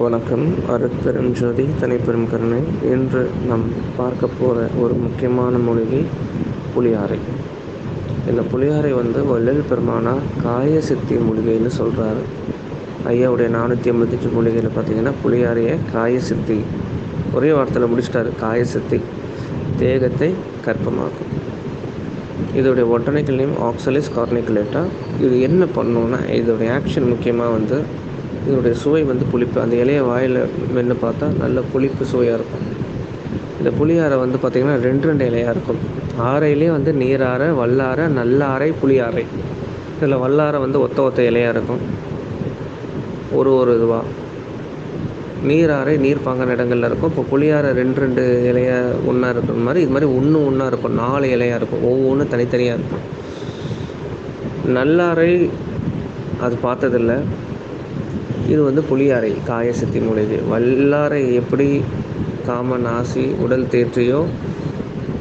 வணக்கம். அருட்பெரும் ஜோதி தனிப்பெரும் கருணை. இன்று நாம் பார்க்க போகிற ஒரு முக்கியமான மூலிகை புளியாரை இந்த புளியாரை வந்து வள்ளல் பெருமானார் காய சித்தி மூலிகைன்னு சொல்கிறாரு ஐயாவுடைய நானூற்றி ஐம்பத்தஞ்சு மூலிகையில் பார்த்தீங்கன்னா புளியாரையை காய சித்தி ஒரே வார்த்தையில் முடிச்சிட்டாரு. காய சித்தி தேகத்தை கற்பமாக்கும். இதோடைய ஒட்டனைக்கல் நேம் ஆக்சலிஸ் கார்னிகுலேட்டா இது என்ன பண்ணணுன்னா இதோடைய ஆக்ஷன் முக்கியமாக வந்து இதனுடைய சுவை வந்து புளிப்பு. அந்த இலையை வாயில் மென்று பார்த்தா நல்ல புளிப்பு சுவையாக இருக்கும். இந்த புளியாரை வந்து பார்த்திங்கன்னா ரெண்டு ரெண்டு இலையாக இருக்கும். ஆறையிலே வந்து நீராரை வல்லாரை நல்லாரை புளியாறை இதில் வல்லாரை வந்து ஒத்த ஒத்த இலையாக இருக்கும். ஒரு ஒரு இதுவாக நீராறை நீர் பாங்கான இடங்களில் இருக்கும். இப்போ புளியாரை ரெண்டு ரெண்டு இலையாக ஒன்றா இருக்கிற மாதிரி இது மாதிரி ஒன்று ஒன்றா இருக்கும். நாலு இலையாக இருக்கும். ஒவ்வொன்றும் தனித்தனியாக இருக்கும். நல்லாரை அது பார்த்ததில்ல. இது வந்து புளியாரை காயசக்தி மூலிகை வல்லாரை எப்படி காம நாசி உடல் தேற்றியோ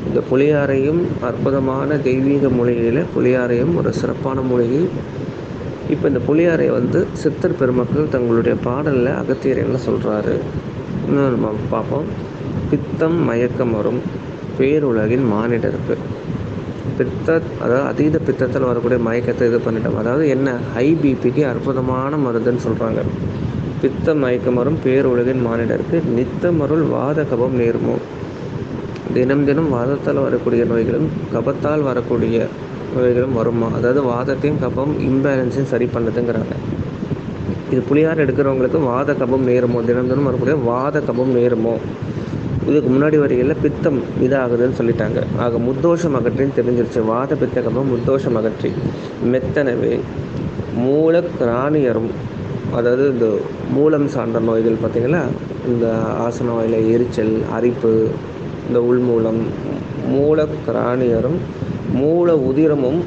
இந்த புளியாரையும் அற்புதமான தெய்வீக மூலிகையில் புளியாரையும் ஒரு சிறப்பான மூலிகை. இப்போ இந்த புளியாரை வந்து சித்தர் பெருமக்கள் தங்களுடைய பாடலில் அகத்தியர் என்ன சொல்கிறாரு இன்னும் நம்ம பார்ப்போம். பித்தம் மயக்கம் வரும் பேருலகின் மானிடருக்கு பித்த அதாவது அதீத பித்தத்தில் வரக்கூடிய மயக்கத்தை இது பண்ணிட்டோம். அதாவது என்ன? ஹை பிபிக்கு அற்புதமான மருந்துன்னு சொல்கிறாங்க பித்த மயக்கம் வரும் பேருலகின் மானிடருக்கு நித்தமருள் வாத கபம் நேருமோ. தினம் தினம் வாதத்தால் வரக்கூடிய நோய்களும் கபத்தால் வரக்கூடிய நோய்களும் வருமா? அதாவது வாதத்தையும் கபம் இம்பேலன்ஸையும் சரி பண்ணுதுங்கிறாங்க. இது புளியார் எடுக்கிறவங்களுக்கு வாத கபம் நேருமோ? தினம் தினம் வரக்கூடிய வாத கபம் நேருமோ? இதுக்கு முன்னாடி வரையில் பித்தம் இதாகுதுன்னு சொல்லிட்டாங்க. ஆக முத்தோஷம் அகற்றின்னு தெரிஞ்சிருச்சு. வாத பித்த முத்தோஷம் அகற்றி மெத்தனவே மூல கிராணியரும் அதாவது இந்த மூலம் சார்ந்த நோய்கள் பார்த்திங்களா? இந்த ஆசன வாயில் எரிச்சல் அரிப்பு இந்த உள்மூலம் மூல கிராணியரும் மூல உதிரமும்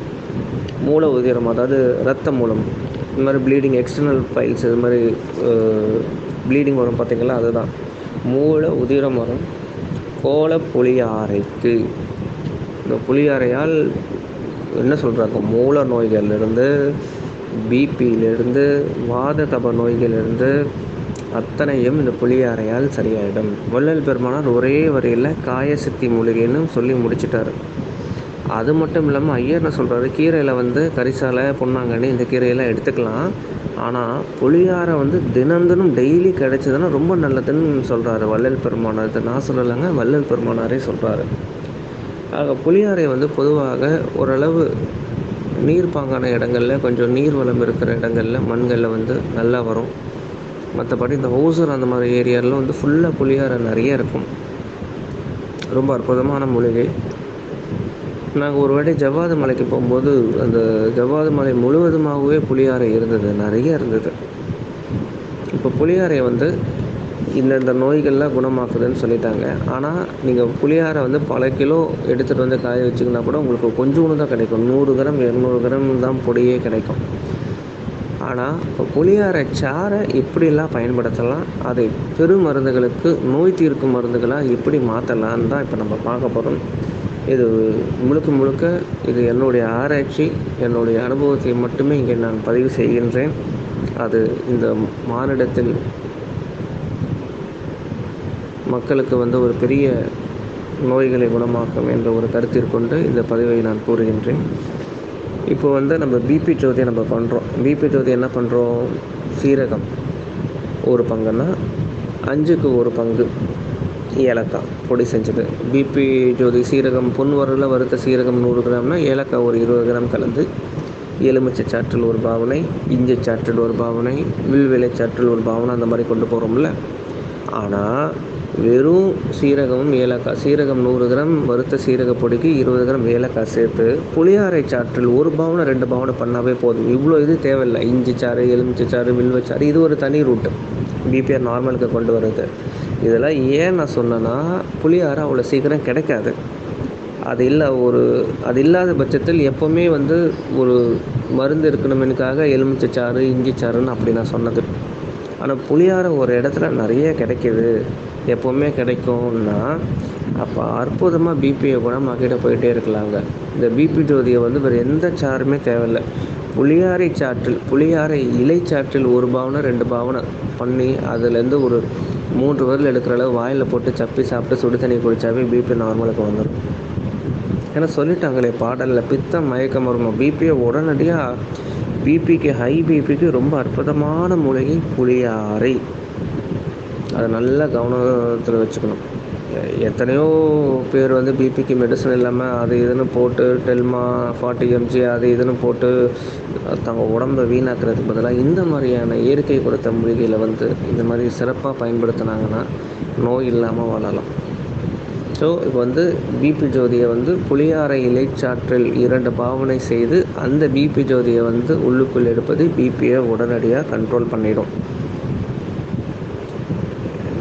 மூல உதிரம் அதாவது இரத்த மூலம் இந்த மாதிரி ப்ளீடிங் எக்ஸ்டர்னல் ஃபைல்ஸ் இது மாதிரி ப்ளீடிங் வரும் பார்த்திங்களா? அதுதான். மூல உதிரமரம் கோல புளியாரைக்கு இந்த புளியாரையால் என்ன சொல்கிறாங்க மூல நோய்கள்லேருந்து பிபியிலிருந்து வாத கப நோய்களிலிருந்து அத்தனையும் இந்த புளியாரையால் சரியாயிடும். வள்ளல் பெருமானார் ஒரே வரியில் காயசக்தி மூலிகைன்னு சொல்லி முடிச்சிட்டாரு. அது மட்டும் இல்லாமல் ஐயர் என்ன சொல்கிறாரு கீரையில் வந்து கரிசாலை பொன்னாங்கண்ணி இந்த கீரையெல்லாம் எடுத்துக்கலாம். ஆனால் புளியாரை வந்து தினம் தினம் டெய்லி கிடைச்சதுன்னா ரொம்ப நல்லதுன்னு சொல்கிறாரு வள்ளல் பெருமானார். நான் சொல்லலைங்க வள்ளல் பெருமானாரே சொல்கிறாரு ஆக புளியாரை வந்து பொதுவாக ஓரளவு நீர் பாங்கான இடங்களில் கொஞ்சம் நீர் வளம் இருக்கிற இடங்களில் மண்களில் வந்து நல்லா வரும். மற்றபடி இந்த ஓசூர் அந்த மாதிரி ஏரியாவில் வந்து ஃபுல்லாக புளியாரை நிறைய இருக்கும். ரொம்ப அற்புதமான மூலிகை. நாங்கள் ஒரு வாட்டி ஜவ்வாது மலைக்கு போகும்போது அந்த ஜவ்வாது மலை முழுவதுமாகவே புளியாரை இருந்தது நிறைய இருந்தது. இப்போ புளியாரை வந்து இந்தந்த நோய்கள்லாம் குணமாக்குதுன்னு சொல்லிட்டாங்க. ஆனால் நீங்கள் புளியாரை வந்து பல கிலோ எடுத்துகிட்டு வந்து காய வச்சிங்கன்னா கூட உங்களுக்கு கொஞ்சோண்டு தான் கிடைக்கும். நூறு கிராம் இரநூறு கிராம் தான் பொடியே கிடைக்கும். ஆனால் இப்போ புளியாரை சாரை எப்படிலாம் பயன்படுத்தலாம் அதை பெரு மருந்துகளுக்கு நோய் தீர்க்கும் மருந்துகளாக எப்படி மாற்றலான்னு தான் இப்போ நம்ம பார்க்க போகிறோம் இது முழுக்க முழுக்க இது என்னுடைய ஆராய்ச்சி என்னுடைய அனுபவத்தை மட்டுமே இங்கே நான் பதிவு செய்கின்றேன். அது இந்த மானிடத்தில் மக்களுக்கு வந்து ஒரு பெரிய நோய்களை குணமாக்கும் என்ற ஒரு கருத்திற்கொண்டு இந்த பதிவை நான் கூறுகின்றேன். இப்போ வந்து நம்ம பிபி ஜோதியை நம்ம பண்ணுறோம் பிபி ஜோதி என்ன பண்ணுறோம் சீரகம் ஒரு பங்குன்னா அஞ்சுக்கு ஒரு பங்கு. ஏலக்காய் பொடி செஞ்சது. பிபி ஜோதி சீரகம் பொன் வரல வறுத்த சீரகம் நூறு கிராம்னா ஏலக்காய் ஒரு இருபது கிராம் கலந்து எலுமிச்சை சாற்றில் ஒரு பாவனை இஞ்சி சாற்றில் ஒரு பாவனை வில்வேலை சாற்றில் ஒரு பாவனை அந்த மாதிரி கொண்டு போகிறோம்ல ஆனால் வெறும் சீரகமும் ஏலக்காய் சீரகம் நூறு கிராம் வறுத்த சீரக பொடிக்கு இருபது கிராம் ஏலக்காய் சேர்த்து புளியாரை சாற்றில் ஒரு பாவனை ரெண்டு பாவனை பண்ணாவே போதும். இவ்வளோ இது தேவையில்லை. இஞ்சி சாறு எலுமிச்சை சாறு வில்வச்சாறு இது ஒரு தனி ரூட்டு பிபிஆர் நார்மலுக்கு கொண்டு வருது. இதெல்லாம் ஏன் நான் சொன்னேன்னா புளியாரம் அவ்வளோ சீக்கிரம் கிடைக்காது. அது இல்லை ஒரு அது இல்லாத பட்சத்தில் எப்போவுமே வந்து ஒரு மருந்து இருக்கணுமெனுக்காக எலுமிச்சை சாறு இஞ்சி சாறுன்னு அப்படி நான் சொன்னது. ஆனால் புளியாரை ஒரு இடத்துல நிறைய கிடைக்கிது. எப்போவுமே கிடைக்கும்னா அப்போ அற்புதமாக பிபியை குணமாக்கிட்டு போயிட்டே இருக்கலாங்க. இந்த பிபி ஜோதியை வந்து வேறு எந்த சாருமே தேவையில்லை. புளியாரை சாற்றில் புளியாரை இலை சாற்றில் ஒரு பாவனை ரெண்டு பாவனை பண்ணி அதுலேருந்து ஒரு மூன்று வரல் எடுக்கிற அளவு வாயில் போட்டு சப்பி சாப்பிட்டு சுடு தண்ணி குடித்தாவே பிபி நார்மலுக்கு வந்துடும் ஏன்னா சொல்லிட்டாங்களே பாடலில் பித்தம் மயக்கம் வருமா? பிபியை உடனடியாக பிபிக்கு ஹை பிபிக்கு ரொம்ப அற்புதமான மூலிகை புளியாரை. அதை நல்லா கவனத்தில் வச்சுக்கணும். எத்தனையோ பேர் வந்து பிபிக்கு மெடிசன் இல்லாமல் அது இதுன்னு போட்டு டெல்மா ஃபார்ட்டி எம்ஜி அது இதுன்னு போட்டு தங்க உடம்பை வீணாக்குறதுக்கு பதிலாக இந்த மாதிரியான இயற்கை கொடுத்த மூலிகையில் வந்து இந்த மாதிரி சிறப்பாக பயன்படுத்தினாங்கன்னா நோய் இல்லாமல் வாழலாம். ஸோ இப்போ வந்து பிபி ஜோதியை வந்து புளியாரை இலைச்சாற்றில் இரண்டு பாவனை செய்து அந்த பிபி ஜோதியை வந்து உள்ளுக்குள் எடுப்பது பிபியை உடனடியாக கண்ட்ரோல் பண்ணிடும்.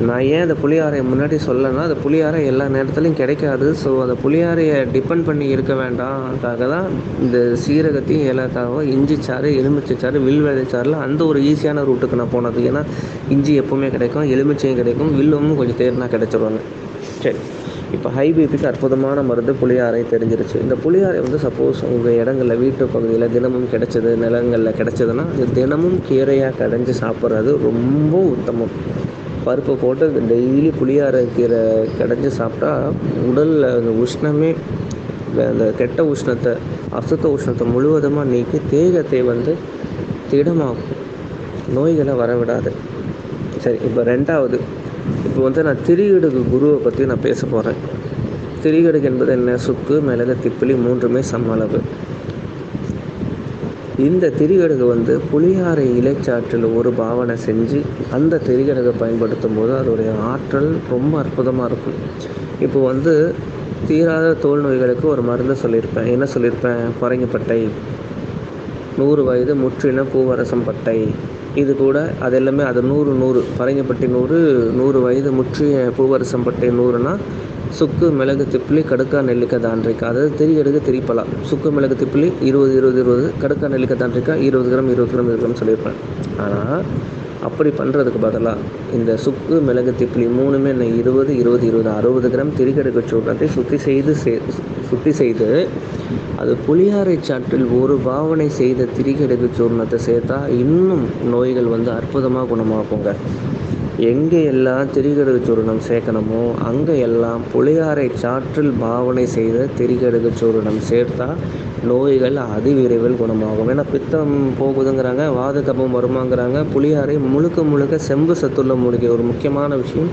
நான் ஏன் அந்த புளியாரையை முன்னாடி சொல்லலைன்னா அந்த புளியாரை எல்லா நேரத்துலையும் கிடைக்காது. ஸோ அந்த புளியாரையை டிபெண்ட் பண்ணி இருக்க வேண்டாம்க்காக தான் இந்த சீரகத்தையும் ஏலக்காவும் இஞ்சி சாறு எலுமிச்சை சாறு வில்வேலை சாறில் அந்த ஒரு ஈஸியான ரூட்டுக்கு நான் போனது. ஏன்னா இஞ்சி எப்போவுமே கிடைக்கும் எலுமிச்சையும் கிடைக்கும் வில்லும் கொஞ்சம் தேர்னா கிடைச்சிருவாங்க. சரி. இப்போ ஹை பிபிக்கு அற்புதமான மருந்து புளியாரை தெரிஞ்சிருச்சு. இந்த புளியாரை வந்து சப்போஸ் உங்கள் இடங்களில் வீட்டு பகுதியில் தினமும் கிடைச்சது நிலங்களில் கிடைச்சதுன்னா அது தினமும் கீரையாக கடைஞ்சி சாப்பிட்றது ரொம்ப உத்தமம். பருப்பு போட்டு டெய்லி புளியாரக்கீரை கடைஞ்சி சாப்பிட்டா உடலில் அந்த உஷ்ணமே அந்த கெட்ட உஷ்ணத்தை அசுத்த உஷ்ணத்தை முழுவதுமாக நீக்கி தேகத்தை வந்து திடமாக்கும். நோய்களை வரவிடாது. சரி இப்போ ரெண்டாவது. இப்போ வந்து நான் திரிகடுகு குருவை பற்றி நான் பேச போகிறேன் திரிகடுகு என்பது என்ன? சுக்கு மிளகு திப்பிலி மூன்றுமே சம அளவு. இந்த திரிகடுகு வந்து புளியாரை இலைச்சாற்றில் ஒரு பாவனை செஞ்சு அந்த திரிகடுகை பயன்படுத்தும் போது அதோடைய ஆற்றல் ரொம்ப அற்புதமாக இருக்கும். இப்போ வந்து தீராத தோல் நோய்களுக்கு ஒரு மருந்து சொல்லியிருப்பேன். என்ன சொல்லியிருப்பேன்? பரங்கிப்பட்டை நூறு வயது முற்றின பூவரசம் பட்டை. இது கூட அது எல்லாமே அது நூறு நூறு. பரங்கப்பட்டி நூறு நூறு வயது முற்றிய பூவரசம் பட்டை நூறுனா சுக்கு மிளகு திப்பிலி கடுக்கா நெல்லிக்காய் தாண்டிக்காய் அதாவது திரி எடுக்க திரிப்பலாம் சுக்கு மிளகு திப்பிலி இருபது இருபது இருபது கடுக்கா நெல்லிக்காய் தாண்டிக்காய் இருபது கிராம் இருபது கிராம் இருபது கிராம் சொல்லியிருப்பேன். ஆனால் அப்படி பண்ணுறதுக்கு பதிலாக இந்த சுக்கு மிளகு திப்பிலி மூணுமே என்ன இருபது இருபது இருபது அறுபது கிராம் திரிகடுக்கு சூர்ணத்தை சுத்தி செய்து சே சுத்தி செய்து அது புளியாரை சாற்றில் ஒரு பாவனை செய்த திரிகடுக்கு சூர்ணத்தை சேர்த்தா இன்னும் நோய்கள் வந்து அற்புதமாக குணமாகுங்க. எங்கே எல்லாம் திரிகடுகு சூர்ணம் சேர்க்கணுமோ அங்கே எல்லாம் புளியாரை சாற்றில் பாவனை செய்த திரிகடுகு சூர்ணம் சேர்த்தா நோய்கள் அதிவிரைவில் குணமாகும். ஏன்னா பித்தம் போகுதுங்கிறாங்க வாத கபம் வருமாங்கிறாங்க புளியாரை முழுக்க முழுக்க செம்பு சத்துள்ள மூலிகை. ஒரு முக்கியமான விஷயம்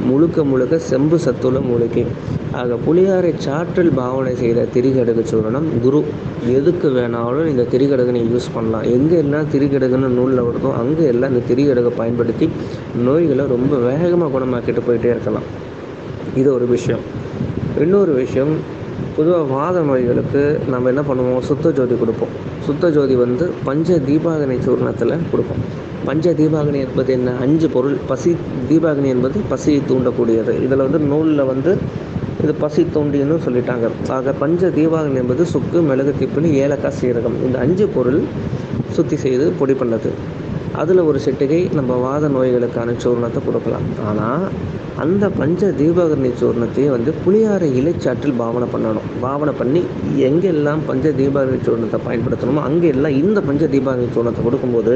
முழுக்க முழுக்க செம்பு சத்துள்ள மூலிகை ஆக புளியாரை சாற்றில் பாவனை செய்த திரிகடுகு சூரணம் குரு எதுக்கு வேணாலும் இந்த திரிகடுகை யூஸ் பண்ணலாம். எங்கே எல்லாம் திரிகடுகுன்னு நூலில் வருதோ அங்கே எல்லாம் இந்த திரிகடுகை பயன்படுத்தி நோய்களை ரொம்ப வேகமாக குணமாக்கிட்டு போயிட்டே இருக்கலாம். இது ஒரு விஷயம். இன்னொரு விஷயம் பொதுவாக வாத நோய்களுக்கு நம்ம என்ன பண்ணுவோம்? சுத்த ஜோதி கொடுப்போம். சுத்த ஜோதி வந்து பஞ்ச தீபாகனை சூர்ணத்தில் கொடுப்போம். பஞ்ச தீபாகனி என்பது என்ன? அஞ்சு பொருள். பசி தீபாகனி என்பது பசியை தூண்டக்கூடியது. இதில் வந்து நூலில் வந்து இது பசி தூண்டின்னு சொல்லிட்டாங்க. ஆக பஞ்ச தீபாகனி என்பது சுக்கு மிளகு திப்பிலி ஏலக்காய் சீரகம். இந்த அஞ்சு பொருள் சுத்தி செய்து பொடி பண்ணது. அதில் ஒரு சிட்டிகை நம்ம வாத நோய்களுக்கான சூர்ணத்தை கொடுக்கலாம். ஆனால் அந்த பஞ்ச தீபாகரணி சூர்ணத்தையும் வந்து புளியாரை இலைச்சாற்றில் பாவனை பண்ணணும். பாவனை பண்ணி எங்கெல்லாம் பஞ்ச தீபாகரணி சூர்ணத்தை பயன்படுத்தணுமோ அங்கே எல்லாம் இந்த பஞ்ச தீபாகரணி சூர்ணத்தை கொடுக்கும்போது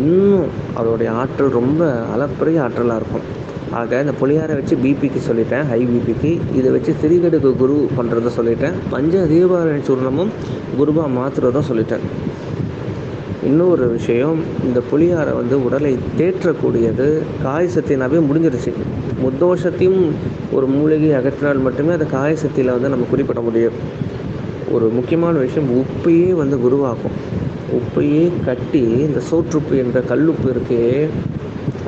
இன்னும் அதோடைய ஆற்றல் ரொம்ப அளப்பரிய ஆற்றலாக இருக்கும். ஆக இந்த புளியாரை வச்சு பிபிக்கு சொல்லிட்டேன். ஹை பிபிக்கு இதை வச்சு திரிகடுக்கு குரு பண்ணுறத சொல்லிட்டேன். பஞ்ச தீபாவளி சூர்ணமும் குருவாக மாற்றுறதும் சொல்லிட்டேன். இன்னொரு விஷயம் இந்த புளியாரை வந்து உடலை தேற்றக்கூடியது காயசத்தினாவே முடிஞ்சிருச்சு. முத்தோஷத்தையும் ஒரு மூலிகை அகற்றினால் மட்டுமே அந்த காய சக்தியில் வந்து நம்ம குறிப்பிட முடியும். ஒரு முக்கியமான விஷயம் உப்பையே வந்து குருவாக்கும். உப்பையே கட்டி இந்த சோற்றுப்பு என்ற கல்லுப்பு இருக்கே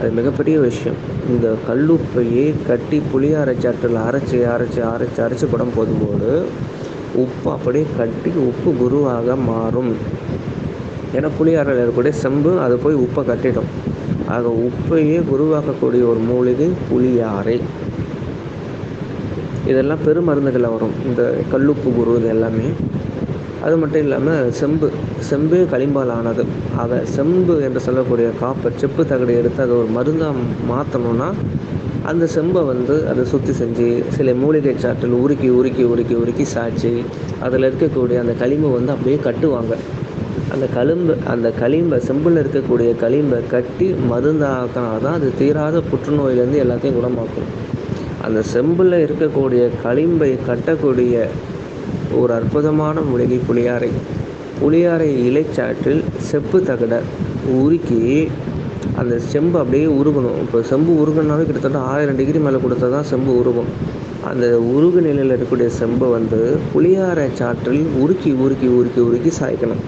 அது மிகப்பெரிய விஷயம். இந்த கல்லுப்பையே கட்டி புளியாரை சாற்றில் அரைச்சி அரைச்சி அரைச்சி அரைச்சி படம் போடும்போது உப்பு அப்படியே கட்டி உப்பு குருவாக மாறும். ஏன்னா புளியாரில் இருக்கக்கூடிய செம்பு அது போய் உப்பை கட்டிடும். ஆக உப்பையே உருவாக்கக்கூடிய ஒரு மூலிகை புளியாறை இதெல்லாம் பெருமருந்துகளில் வரும். இந்த கல்லுப்பு குரு இது எல்லாமே. அது மட்டும் இல்லாமல் செம்பு செம்பே களிம்பால் ஆனது ஆக செம்பு என்று சொல்லக்கூடிய காப்பர் செப்பு தகடு எடுத்து அதை ஒரு மருந்தாக மாற்றணும்னா அந்த செம்பை வந்து அதை சுத்தி செஞ்சு சில மூலிகை சாற்றில் உருக்கி உருக்கி உருக்கி உருக்கி சாய்ச்சி அதில் இருக்கக்கூடிய அந்த களிம்பை வந்து அப்படியே கட்டுவாங்க. அந்த களிம்பு அந்த களிம்பை செம்பில் இருக்கக்கூடிய களிம்பை கட்டி மருந்தாக்கினா தான் அது தீராத புற்றுநோயிலேருந்து எல்லாத்தையும் குணமாக்கும். அந்த செம்பில் இருக்கக்கூடிய களிம்பை கட்டக்கூடிய ஒரு அற்புதமான மூலிகை புளியாரை. புளியாரை இலைச்சாற்றில் செப்பு தகடை உருக்கி அந்த செம்பு அப்படியே உருகணும். இப்போ செம்பு உருகுனாவே கிட்டத்தட்ட ஆயிரம் டிகிரி மேலே கொடுத்தா தான் செம்பு உருகும். அந்த உருகு நிலையில் இருக்கக்கூடிய செம்பை வந்து புளியாரை சாற்றில் உருக்கி உருக்கி உருக்கி உருக்கி சாய்க்கணும்.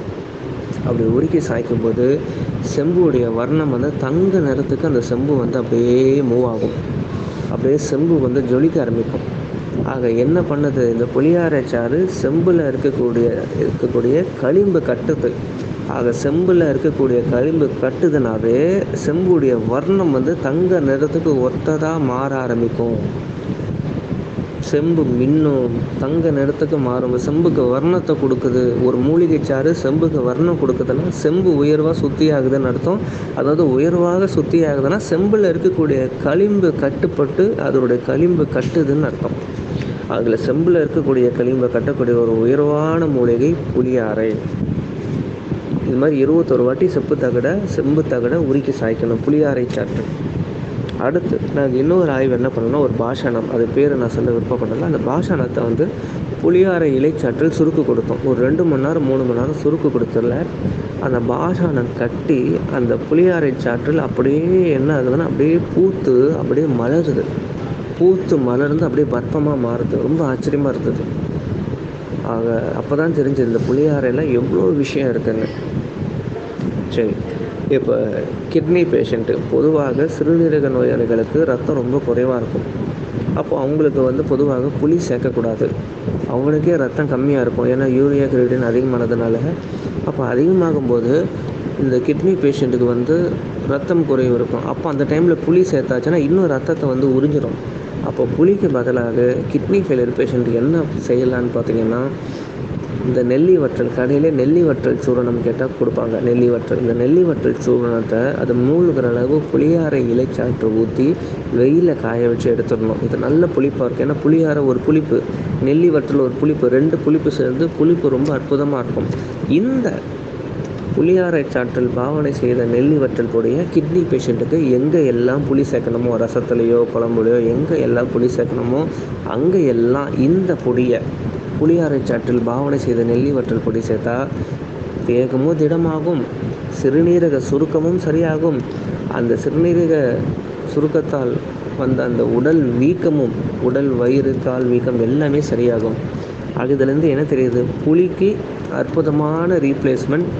அப்படி உருக்கி சாய்க்கும் போது செம்புடைய வர்ணம் வந்து தங்க நிறத்துக்கு அந்த செம்பு வந்து அப்படியே மூவ் ஆகும். அப்படியே செம்பு வந்து ஜொலிக்க ஆரம்பிக்கும். ஆக என்ன பண்ணுது? இந்த புளியாரைச்சாறு செம்பில் இருக்கக்கூடிய இருக்கக்கூடிய களிம்பு கட்டுது. ஆக செம்பில் இருக்கக்கூடிய களிம்பு கட்டுதுனாவே செம்புடைய வர்ணம் வந்து தங்க நிறத்துக்கு ஒத்ததாக மாற ஆரம்பிக்கும். செம்பு மின்னும் தங்க நிறத்துக்கு மாறும். செம்புக்கு வர்ணத்தை கொடுக்குது. ஒரு மூலிகை சாறு செம்புக்கு வர்ணம் கொடுக்குதுன்னா செம்பு உயர்வாக சுத்தி ஆகுதுன்னு அர்த்தம். அதாவது உயர்வாக சுத்தி ஆகுதுன்னா செம்பில் இருக்கக்கூடிய களிம்பு கட்டுப்பட்டு அதனுடைய களிம்பு கட்டுதுன்னு அர்த்தம். அதில் செம்பில் இருக்கக்கூடிய களிம்பை கட்டக்கூடிய ஒரு உயர்வான மூலிகை புளியாறை இது மாதிரி இருபத்தொரு வாட்டி செப்பு தகடை செம்பு தகடை உருக்கி சாய்க்கணும். புளியாரை சாற்று. அடுத்து நாங்கள் இன்னொரு ஆய்வு என்ன பண்ணோம்னா ஒரு பாஷானம் அது பேர் நான் சொல்ல விருப்பப்படல. அந்த பாஷானத்தை வந்து புளியாரை இலைச்சாற்றில் சுருக்கு கொடுத்தோம். ஒரு ரெண்டு மணி நேரம் மூணு மணி நேரம் சுருக்கு கொடுத்துடல அந்த பாஷானம் கட்டி அந்த புளியாரை சாற்றில் அப்படியே என்ன ஆகுதுன்னா அப்படியே பூத்து அப்படியே மலருது. பூத்து மலர்ந்து அப்படியே பற்பமாக மாறுது. ரொம்ப ஆச்சரியமாக இருந்தது. ஆக அப்போ தான் தெரிஞ்சது இந்த புளியாரையில் எவ்வளோ விஷயம் இருக்குன்னு. சரி. இப்போ கிட்னி பேஷண்ட்டு பொதுவாக சிறுநீரக நோயாளிகளுக்கு ரத்தம் ரொம்ப குறைவாக இருக்கும். அப்போ அவங்களுக்கு வந்து பொதுவாக புளி சேர்க்கக்கூடாது. அவங்களுக்கே ரத்தம் கம்மியாக இருக்கும். ஏன்னா யூரியா கிரீடின் அதிகமானதுனால. அப்போ அதிகமாகும்போது இந்த கிட்னி பேஷண்ட்டுக்கு வந்து ரத்தம் குறைவு இருக்கும். அப்போ அந்த டைமில் புளி சேர்த்தாச்சுன்னா இன்னும் ரத்தத்தை வந்து உறிஞ்சிடும் அப்போ புளிக்கு பதிலாக கிட்னி ஃபெயிலியர் பேஷண்ட்டுக்கு என்ன செய்யலான்னு பார்த்தீங்கன்னா இந்த நெல்லி வற்றல் கடையிலே நெல்லி வற்றல் சூரணம் கேட்டால் கொடுப்பாங்க நெல்லி வற்றல். இந்த நெல்லி வற்றல் சூரணத்தை அது மூழ்கிற அளவு புளியாரை இலைச்சாற்று ஊற்றி வெயிலில் காய வச்சு எடுத்துடணும். இது நல்ல புளிப்பாக இருக்கும். ஏன்னா புளியாரை ஒரு புளிப்பு நெல்லி வற்றல் ஒரு புளிப்பு ரெண்டு புளிப்பு சேர்ந்து புளிப்பு ரொம்ப அற்புதமாக இருக்கும். இந்த புளியாரை சாற்றல் பாவனை செய்த நெல்லி வற்றல் பொடியை கிட்னி பேஷண்ட்டுக்கு எங்கே எல்லாம் புளி சேர்க்கணுமோ ரசத்துலேயோ குழம்புலையோ எங்கே எல்லாம் புளி சேர்க்கணுமோ அங்கே எல்லாம் இந்த பொடியை புளியாரை சாற்றில் பாவனை செய்த நெல்லிவற்றல் பொடி சேர்த்தா தேகமும் திடமாகும். சிறுநீரக சுருக்கமும் சரியாகும். அந்த சிறுநீரக சுருக்கத்தால் வந்த அந்த உடல் வீக்கமும் உடல் வயிறு கால் வீக்கம் எல்லாமே சரியாகும். ஆக இதுலேருந்து என்ன தெரியுது? புளிக்கு அற்புதமான ரீப்ளேஸ்மெண்ட்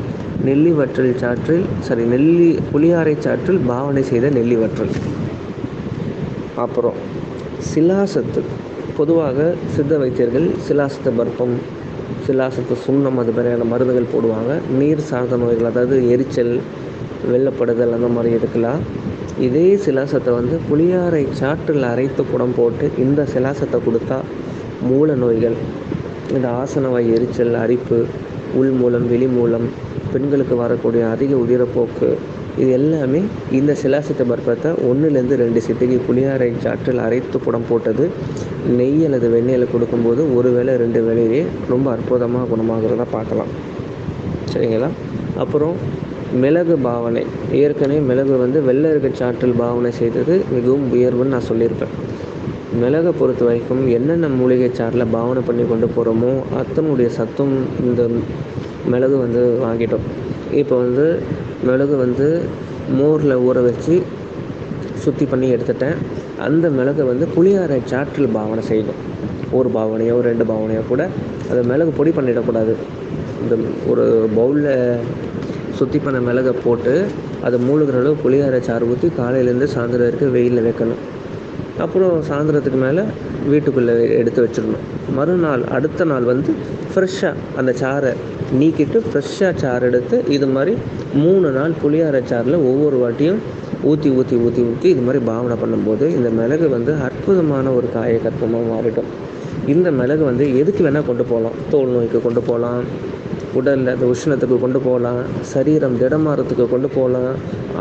நெல்லி வற்றல் சாற்றில் சாரி நெல்லி புளியாரை சாற்றில் பாவனை செய்த நெல்லி வற்றல். அப்புறம் சிலாசத்து. பொதுவாக சித்த வைத்தியர்கள் சிலாசத்த பர்ப்பம் சிலாசத்து சுண்ணம் அது மாதிரியான மருந்துகள் போடுவாங்க. நீர் சார்ந்த நோய்கள் அதாவது எரிச்சல் வெள்ளப்படுதல் அந்த மாதிரி எடுக்கலாம். இதே சிலாசத்தை வந்து புளியாரை சாற்றில் அரைத்து குடம் போட்டு இந்த சிலாசத்தை கொடுத்தா மூல நோய்கள் இந்த ஆசனவாய் எரிச்சல் அரிப்பு உள் மூலம் வெளி மூலம் பெண்களுக்கு வரக்கூடிய அதிக உதிரப்போக்கு இது எல்லாமே இந்த சிலாசித்த பர்ப்பத்தை ஒன்றுலேருந்து ரெண்டு சிட்டிகை புளியாரை சாற்றில் அரைத்து புடம் போட்டது நெய் அல்லது வெண்ணெயில் கொடுக்கும்போது ஒரு வேளை ரெண்டு வேளையிலே ரொம்ப அற்புதமாக குணமாகிறத பார்க்கலாம். சரிங்களா? அப்புறம் மிளகு பாவனை. ஏற்கனவே மிளகு வந்து வெள்ளருக்கு சாற்றில் பாவனை செய்தது மிகவும் உயர்வுன்னு நான் சொல்லியிருப்பேன். மிளகை பொறுத்த வரைக்கும் என்னென்ன மூலிகை சாறில் பாவனை பண்ணி கொண்டு போகிறோமோ அத்தனுடைய சத்தும் இந்த மிளகு வந்து வாங்கிட்டோம். இப்போ வந்து மிளகு வந்து மோரில் ஊற வச்சு சுத்தி பண்ணி எடுத்துட்டேன். அந்த மிளகை வந்து புளியாரை சாற்றில் பாவனை செய்யணும். ஒரு பாவனையோ ரெண்டு பாவனையோ கூட அதை மிளகு பொடி பண்ணிடக்கூடாது. இந்த ஒரு பவுலில் சுத்தி பண்ண மிளகை போட்டு அதை மூழ்கிற அளவு புளியாரை சாறு ஊற்றி காலையிலேருந்து சாயந்தரம் வரைக்கும் வெயிலில் வைக்கணும். அப்புறம் சாயந்தரத்துக்கு மேலே வீட்டுக்குள்ளே எடுத்து வச்சிடணும். மறுநாள் அடுத்த நாள் வந்து ஃப்ரெஷ்ஷாக அந்த சாறை நீக்கிட்டு ஃப்ரெஷ்ஷாக சாறு எடுத்து இது மாதிரி மூணு நாள் புளியார சாரில் ஒவ்வொரு வாட்டியும் ஊற்றி ஊற்றி ஊற்றி ஊற்றி இது மாதிரி பாவனை பண்ணும்போது இந்த மிளகு வந்து அற்புதமான ஒரு காய கற்பமாக மாறிடும். இந்த மிளகு வந்து எதுக்கு வேணால் கொண்டு போகலாம் தோல் நோய்க்கு கொண்டு போகலாம் உடலில் அந்த உஷ்ணத்துக்கு கொண்டு போகலாம் சரீரம் திடமாறத்துக்கு கொண்டு போகலாம்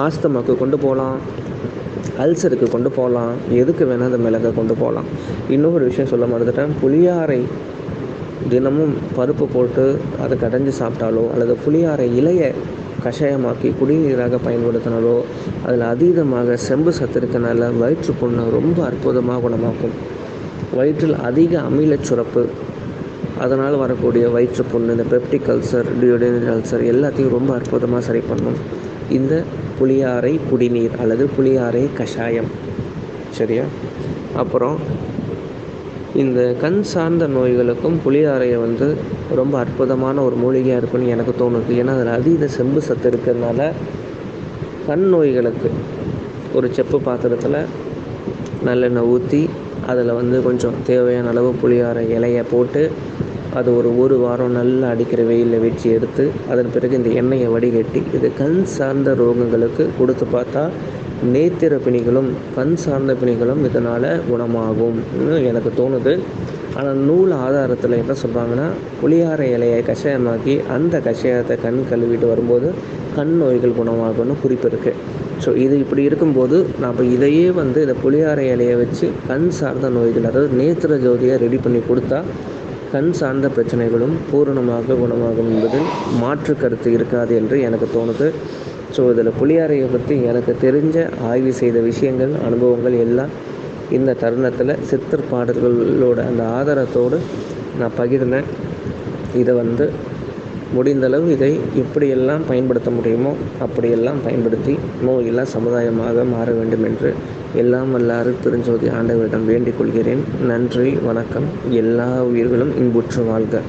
ஆஸ்தமாக்கு கொண்டு போகலாம் அல்சருக்கு கொண்டு போகலாம் எதுக்கு வேணால் அந்த மிளகை கொண்டு போகலாம் இன்னொரு விஷயம் சொல்ல மறந்துட்டேன். புளியாரை தினமும் பருப்பு போட்டு அதை கடைஞ்சி சாப்பிட்டாலோ அல்லது புளியாரை இலையை கஷாயமாக்கி குடிநீராக பயன்படுத்தினாலோ அதில் அதீதமாக செம்பு சத்து இருக்கனால வயிற்று புண்ணை ரொம்ப அற்புதமாக குணமாக்கும். வயிற்றில் அதிக அமிலச் சுரப்பு அதனால் வரக்கூடிய வயிற்று புண்ணு இந்த பெப்டிக் அல்சர் டியோடினல் அல்சர் எல்லாத்தையும் ரொம்ப அற்புதமாக சரி பண்ணும். இந்த புளியாரை குடிநீர் அல்லது புளியாரை கஷாயம். சரியா? அப்புறம் இந்த கண் சார்ந்த நோய்களுக்கும் புளியாரையை வந்து ரொம்ப அற்புதமான ஒரு மூலிகையாக இருக்குன்னு எனக்கு தோணுது. ஏன்னா அதில் அதீத செம்பு சத்து இருக்கிறதுனால கண் நோய்களுக்கு ஒரு செப்பு பாத்திரத்தில் நல்லெண்ணெய் ஊற்றி அதில் வந்து கொஞ்சம் தேவையான அளவு புளியார இலையை போட்டு அது ஒரு ஒரு வாரம் நல்லா அடிக்கிற வெயிலில் வச்சு எடுத்து அதன் பிறகு இந்த எண்ணெயை வடிகட்டி இது கண் சார்ந்த ரோகங்களுக்கு கொடுத்து பார்த்தா நேத்திர பிணிகளும் கண் சார்ந்த பிணிகளும் இதனால் குணமாகும்னு எனக்கு தோணுது. ஆனால் நூல் ஆதாரத்தில் என்ன சொல்கிறாங்கன்னா புளியார இலையை கஷாயமாக்கி அந்த கஷாயத்தை கண் கழுவிட்டு வரும்போது கண் நோய்கள் குணமாகும்னு குறிப்பு இருக்குது ஸோ இது இப்படி இருக்கும்போது நம்ம இதையே வந்து இந்த புளியார இலையை வச்சு கண் சார்ந்த நோய்கள் அதாவது நேத்திர ஜோதியை ரெடி பண்ணி கொடுத்தா கண் சார்ந்த பிரச்சனைகளும் பூரணமாக குணமாகும் என்பதில் மாற்று கருத்து இருக்காது என்று எனக்கு தோணுது. ஸோ இதில் புளியாரையை பற்றி எனக்கு தெரிஞ்ச ஆய்வு செய்த விஷயங்கள் அனுபவங்கள் எல்லாம் இந்த தருணத்தில் சித்தர் பாடல்களோட அந்த ஆதாரத்தோடு நான் பகிர்ந்தேன். இதை வந்து முடிந்தளவு இதை எப்படியெல்லாம் பயன்படுத்த முடியுமோ அப்படியெல்லாம் பயன்படுத்தி நோயெல்லாம் சமுதாயமாக மாற வேண்டும் என்று எல்லாம் வல்ல அருட்பெருஞ்சோதி ஆண்டவரிடம் வேண்டிக் கொள்கிறேன். நன்றி வணக்கம். எல்லா உயிர்களும் இன்புற்று வாழ்க.